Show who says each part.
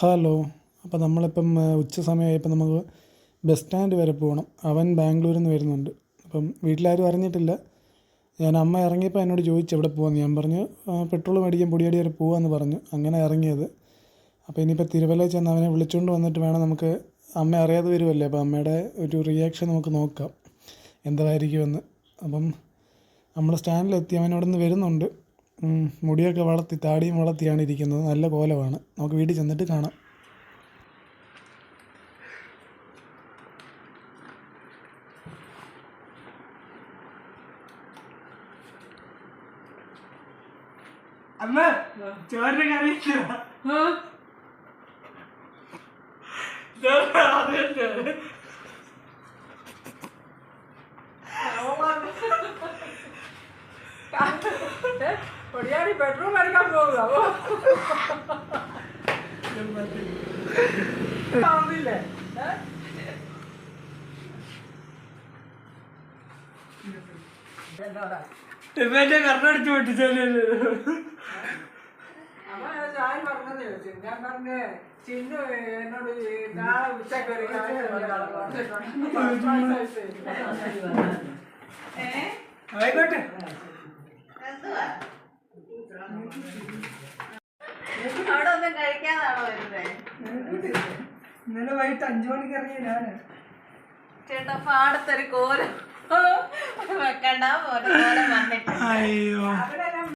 Speaker 1: Hello. അപ്പോൾ നമ്മളിപ്പം ഉച്ച സമയമായപ്പോൾ നമുക്ക് ബസ് സ്റ്റാൻഡ് വരെ പോകണം. അവൻ ബാംഗ്ലൂരിൽ നിന്ന് വരുന്നുണ്ട്. അപ്പം വീട്ടിലാരും അറിഞ്ഞിട്ടില്ല. ഞാൻ അമ്മ ഇറങ്ങിയപ്പോൾ എന്നോട് ചോദിച്ചു എവിടെ പോകാമെന്ന് ഞാൻ പറഞ്ഞു പെട്രോൾ മേടിക്കാൻ പൊടിയടി വരെ പോകാമെന്ന് പറഞ്ഞു. അങ്ങനെ ഇറങ്ങിയത്. അപ്പോൾ ഇനിയിപ്പോൾ തിരുവല്ല ചെന്ന് അവനെ വിളിച്ചുകൊണ്ട് വന്നിട്ട് വേണം നമുക്ക് അമ്മ അറിയാതെ വരുമല്ലേ അപ്പോൾ അമ്മയുടെ ഒരു റിയാക്ഷൻ നമുക്ക് നോക്കാം. എന്തായിരിക്കുമെന്ന്. അപ്പം നമ്മൾ സ്റ്റാൻഡിലെത്തി അവൻ നിന്ന് വരുന്നുണ്ട്. മുടിയൊക്കെ വളർത്തി താടിയും വളർത്തിയാണ് ഇരിക്കുന്നത്. നല്ല കോലമാണ്. നമുക്ക് വീട്ടിൽ ചെന്നിട്ട് കാണാം.
Speaker 2: അമ്മ ചോറിന് കറി
Speaker 3: പൊടിയാടി പെട്രോൾ അടിക്കാൻ പോകുക കാണുന്നില്ലേ ഏ? എന്നോടാ
Speaker 2: ടിമ്മേന്റെ കറണ്ടടിച്ചു പൊട്ടിച്ചല്ലേ
Speaker 3: അമ്മ ഞാൻ ചായ പറഞ്ഞത് ചോദിച്ചു ഞാൻ പറഞ്ഞ് ചിന്നു എന്നോട് ഈ നാളെ ഉച്ചയ്ക്ക് ഒരു കാര്യം
Speaker 2: ആയിക്കോട്ടെ
Speaker 4: അവിടെ ഒന്നും കഴിക്കാതാണോ വരുന്നത്
Speaker 2: ഇന്നലെ വൈകിട്ട് അഞ്ചു മണിക്ക് ഇറങ്ങിയ ഞാൻ.
Speaker 4: ചേട്ടാ പാടത്തൊരു കോലം. വെക്കണ്ട പോലെ കോലം വന്നിട്ട്
Speaker 2: അയ്യോ.
Speaker 3: അവിടെ